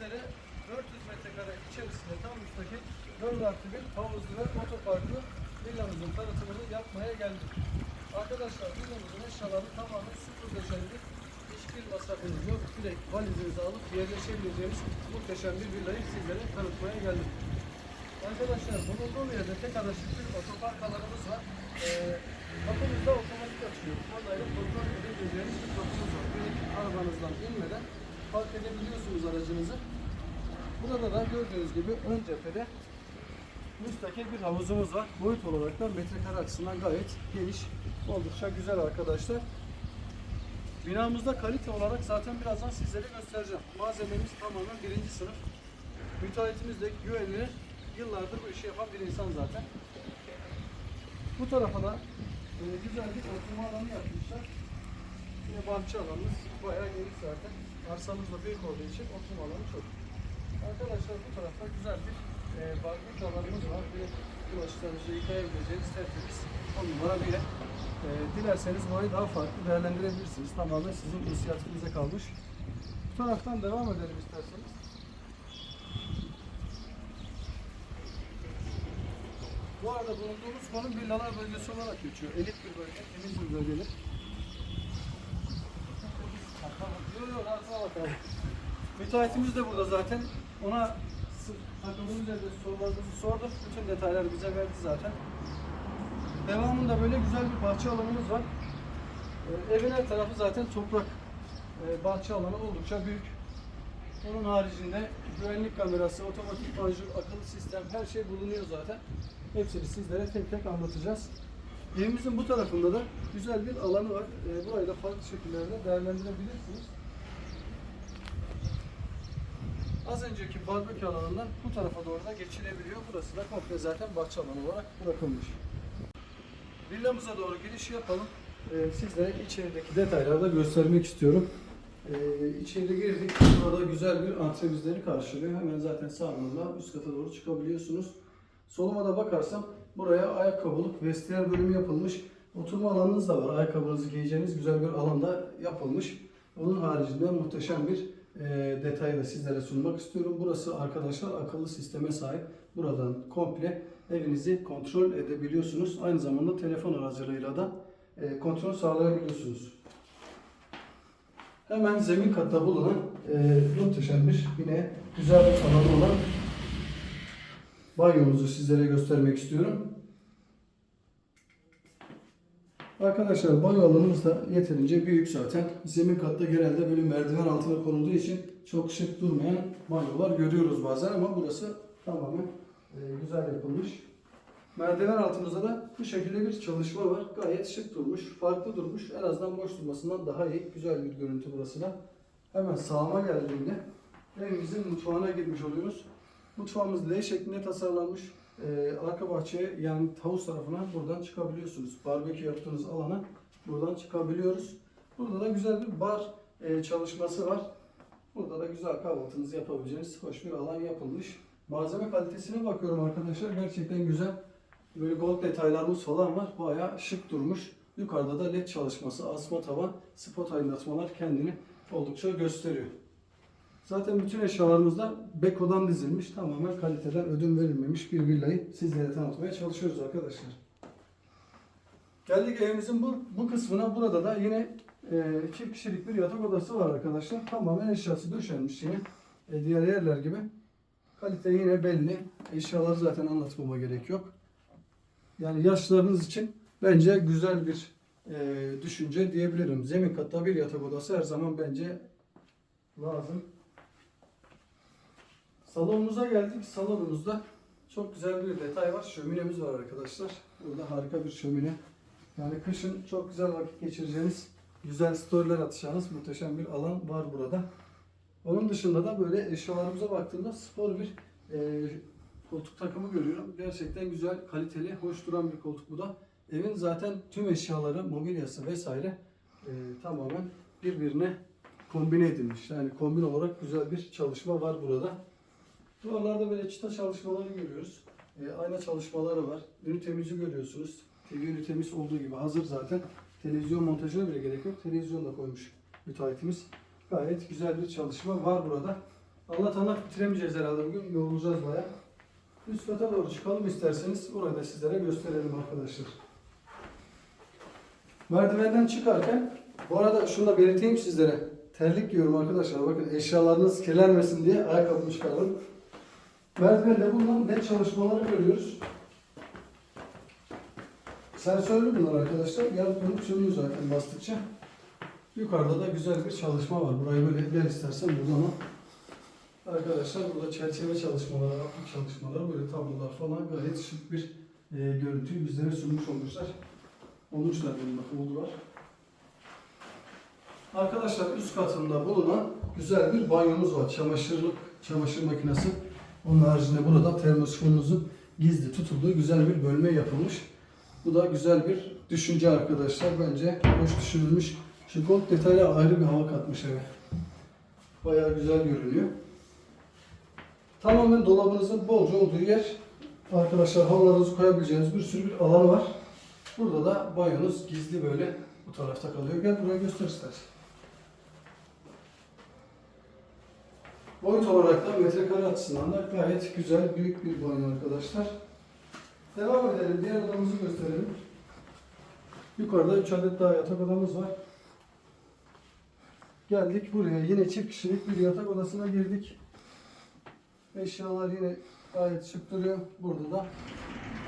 sizlere 400 metrekare içerisinde tam müstakil 4 artı bir havuzlu ve otoparklı villamızın tanıtımını yapmaya geldik. Arkadaşlar villamızın eşyaları tamamen sıfır döşendi. Hiçbir masrafınız yok. Direkt valizinizi alıp yerleşebileceğiniz muhteşem bir villayı sizlere tanıtmaya geldik. Arkadaşlar bulunduğum yerde tek araçlı bir otopark alanımız var. Ee, kapımızda otomatik açıyor. Vallahi kontrol edebileceğiniz bir kapımız var. Direkt arabanızdan inmeden park edebiliyorsunuz aracınızı. Burada da gördüğünüz gibi ön cephede müstakil bir havuzumuz var. Boyut olarak da metrekare açısından gayet geniş. Oldukça güzel arkadaşlar. Binamızda kalite olarak zaten birazdan sizlere göstereceğim. Malzememiz tamamen birinci sınıf. Müteahhitimiz de güvenilir. Yıllardır bu işi yapan bir insan zaten. Bu tarafa da e, güzel bir oturma alanı yapmışlar. Yine bahçe alanımız bayağı geniş zaten. Arsamız da büyük olduğu için oturma alanı çok. Arkadaşlar bu tarafta güzel bir e, barbekü alanımız var. Bir bulaşıklarınızı yıkayabileceğiniz tertemiz on numara bir yer. E, dilerseniz burayı daha farklı değerlendirebilirsiniz. Tamamen sizin inisiyatifinize kalmış. Bu taraftan devam edelim isterseniz. Bu arada bulunduğumuz konum villalar bölgesi olarak geçiyor. Elit bir bölge, temiz bir bölgedir. Müteahhitimiz de burada zaten. Ona takıldığımız yerde sorularımızı sorduk. Bütün detayları bize verdi zaten. Devamında böyle güzel bir bahçe alanımız var. Ee, evin her tarafı zaten toprak. Ee, bahçe alanı oldukça büyük. Onun haricinde güvenlik kamerası, otomatik panjur, akıllı sistem her şey bulunuyor zaten. Hepsini sizlere tek tek anlatacağız. Evimizin bu tarafında da güzel bir alanı var. Ee, burayı da farklı şekillerde değerlendirebilirsiniz. Az önceki barbekü alanından bu tarafa doğru da geçilebiliyor. Burası da komple zaten bahçe alanı olarak bırakılmış. Villamıza doğru giriş yapalım. Ee, sizlere içerideki detayları da göstermek istiyorum. Ee, içeri girdik. Burada güzel bir antre karşılıyor. Hemen zaten sağımızda üst kata doğru çıkabiliyorsunuz. Soluma da bakarsam buraya ayakkabılık, vestiyer bölümü yapılmış. Oturma alanınız da var. Ayakkabınızı giyeceğiniz güzel bir alanda yapılmış. Onun haricinde muhteşem bir e, detayı da sizlere sunmak istiyorum. Burası arkadaşlar akıllı sisteme sahip. Buradan komple evinizi kontrol edebiliyorsunuz. Aynı zamanda telefon aracılığıyla da e, kontrol sağlayabiliyorsunuz. Hemen zemin katta bulunan e, muhteşem bir yine güzel bir alanı olan banyomuzu sizlere göstermek istiyorum. Arkadaşlar banyo alanımız da yeterince büyük zaten. Zemin katta genelde böyle merdiven altına konulduğu için çok şık durmayan banyolar görüyoruz bazen ama burası tamamen e, güzel yapılmış. Merdiven altımızda da bu şekilde bir çalışma var. Gayet şık durmuş, farklı durmuş. En azından boş durmasından daha iyi. Güzel bir görüntü burası da. Hemen sağıma geldiğinde evimizin mutfağına girmiş oluyoruz. Mutfağımız L şeklinde tasarlanmış. Ee, arka bahçeye yani havuz tarafına buradan çıkabiliyorsunuz. Barbekü yaptığınız alana buradan çıkabiliyoruz. Burada da güzel bir bar e, çalışması var. Burada da güzel kahvaltınızı yapabileceğiniz hoş bir alan yapılmış. Malzeme kalitesine bakıyorum arkadaşlar. Gerçekten güzel. Böyle gold detaylarımız falan var. Bayağı şık durmuş. Yukarıda da led çalışması, asma tavan, spot aydınlatmalar kendini oldukça gösteriyor. Zaten bütün eşyalarımızda Beko'dan dizilmiş, tamamen kaliteden ödün verilmemiş bir villayı sizlere tanıtmaya çalışıyoruz arkadaşlar. Geldik evimizin bu, bu kısmına. Burada da yine e, çift kişilik bir yatak odası var arkadaşlar. Tamamen eşyası döşenmiş yine. E, diğer yerler gibi. Kalite yine belli. Eşyaları zaten anlatmama gerek yok. Yani yaşlarınız için bence güzel bir e, düşünce diyebilirim. Zemin katta bir yatak odası her zaman bence lazım. Salonumuza geldik. Salonumuzda çok güzel bir detay var. Şöminemiz var arkadaşlar. Burada harika bir şömine. Yani kışın çok güzel vakit geçireceğiniz, güzel storyler atacağınız muhteşem bir alan var burada. Onun dışında da böyle eşyalarımıza baktığımda spor bir e, koltuk takımı görüyorum. Gerçekten güzel, kaliteli, hoş duran bir koltuk bu da. Evin zaten tüm eşyaları, mobilyası vesaire e, tamamen birbirine kombine edilmiş. Yani kombin olarak güzel bir çalışma var burada. Duvarlarda böyle çıta çalışmaları görüyoruz. E, ayna çalışmaları var. Ünitemizi görüyorsunuz. TV ünitemiz olduğu gibi hazır zaten. Televizyon montajına bile gerek yok. Televizyon da koymuş müteahhitimiz. Gayet güzel bir çalışma var burada. Anlat anlat bitiremeyeceğiz herhalde bugün. Yorulacağız baya. Üst kata doğru çıkalım isterseniz. Orayı da sizlere gösterelim arkadaşlar. Merdivenden çıkarken bu arada şunu da belirteyim sizlere. Terlik giyiyorum arkadaşlar. Bakın eşyalarınız kirlenmesin diye ayakkabımı çıkardım. Merdivende bulunan net çalışmaları görüyoruz. Sensörlü bunlar arkadaşlar. Yanıp sönüyor zaten bastıkça. Yukarıda da güzel bir çalışma var. Burayı böyle gel istersen buradan al. Arkadaşlar burada çerçeve çalışmaları, aplik çalışmaları, böyle tablolar falan gayet şık bir e, görüntüyü bizlere sunmuş olmuşlar. Olmuşlar benim bak oldular. Arkadaşlar üst katında bulunan güzel bir banyomuz var. Çamaşırlık, çamaşır makinesi. Onun haricinde burada termosifonumuzun gizli tutulduğu güzel bir bölme yapılmış. Bu da güzel bir düşünce arkadaşlar. Bence hoş düşünülmüş. Şu gold detayla ayrı bir hava katmış eve. Bayağı güzel görünüyor. Tamamen dolabınızın bolca olduğu yer. Arkadaşlar halılarınızı koyabileceğiniz bir sürü bir alan var. Burada da banyonuz gizli böyle bu tarafta kalıyor. Gel buraya göster istersen. Boyut olarak da metrekare açısından da gayet güzel, büyük bir banyo arkadaşlar. Devam edelim. Diğer odamızı gösterelim. Yukarıda 3 adet daha yatak odamız var. Geldik buraya. Yine çift kişilik bir yatak odasına girdik. Eşyalar yine gayet şık duruyor. Burada da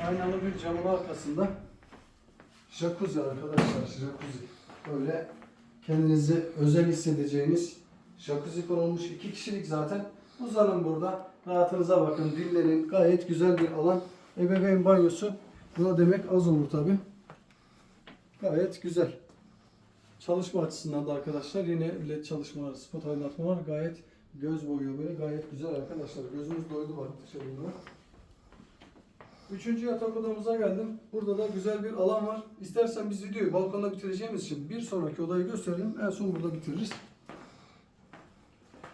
aynalı bir camın arkasında jacuzzi arkadaşlar. Jacuzzi. Böyle kendinizi özel hissedeceğiniz jacuzzi konulmuş. iki kişilik zaten. Uzanın burada. Rahatınıza bakın. Dinlenin. Gayet güzel bir alan. Ebeveyn banyosu. Buna demek az olur tabi. Gayet güzel. Çalışma açısından da arkadaşlar yine led çalışmalar, spot aydınlatmalar gayet göz boyuyor böyle gayet güzel arkadaşlar. Gözümüz doydu baktıkça bunlara. Üçüncü yatak odamıza geldim. Burada da güzel bir alan var. İstersen biz videoyu balkonda bitireceğimiz için bir sonraki odayı gösterelim. En son burada bitiririz.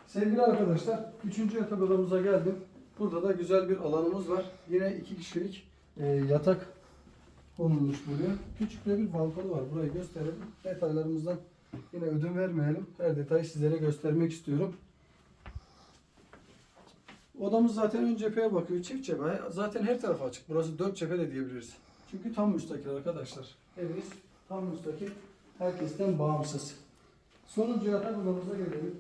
Sevgili arkadaşlar, üçüncü yatak odamıza geldim. Burada da güzel bir alanımız var. Yine iki kişilik e, yatak konulmuş buraya. Küçük de bir balkonu var. Burayı gösterelim. Detaylarımızdan yine ödün vermeyelim. Her detayı sizlere göstermek istiyorum. Odamız zaten ön cepheye bakıyor. Çift cephe. Zaten her tarafa açık. Burası dört cephe de diyebiliriz. Çünkü tam müstakil arkadaşlar. Evimiz tam müstakil. Herkesten bağımsız. Sonuncu yatak odamıza gelelim.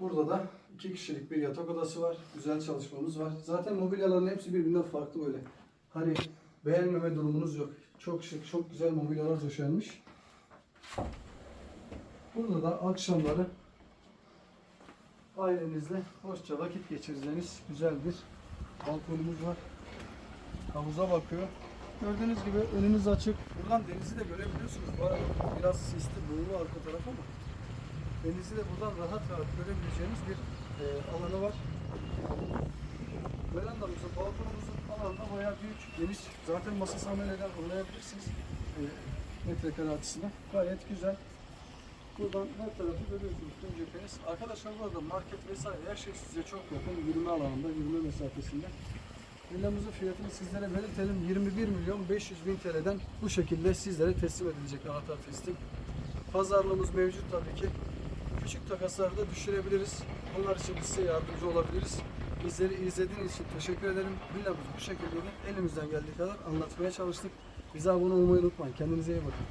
Burada da iki kişilik bir yatak odası var. Güzel çalışmamız var. Zaten mobilyaların hepsi birbirinden farklı böyle. Hani beğenmeme durumunuz yok. Çok şık, çok güzel mobilyalar döşenmiş. Burada da akşamları ailenizle hoşça vakit geçireceğiniz güzel bir balkonumuz var. Havuza bakıyor. Gördüğünüz gibi önünüz açık. Buradan denizi de görebiliyorsunuz. Bu arada biraz sisli, buğulu arka taraf ama denizi de buradan rahat rahat görebileceğiniz bir e, alanı var. Verandamızın, balkonumuzun alanı bayağı büyük, geniş. Zaten masa sandalyeler kullanabilirsiniz. E, metrekare açısından. Gayet güzel. Buradan her tarafı görüyorsunuz tüm cepheniz. Arkadaşlar bu arada market vesaire her şey size çok yakın. Yürüme alanında, yürüme mesafesinde. Villamızın fiyatını sizlere belirtelim. 21 milyon 500 bin TL'den bu şekilde sizlere teslim edilecek anahtar teslim. Pazarlığımız mevcut tabii ki. Küçük takasları da düşürebiliriz. Bunlar için size yardımcı olabiliriz. Bizleri izlediğiniz için teşekkür ederim. Villamızı bu şekilde de elimizden geldiği kadar anlatmaya çalıştık. Bize abone olmayı unutmayın. Kendinize iyi bakın.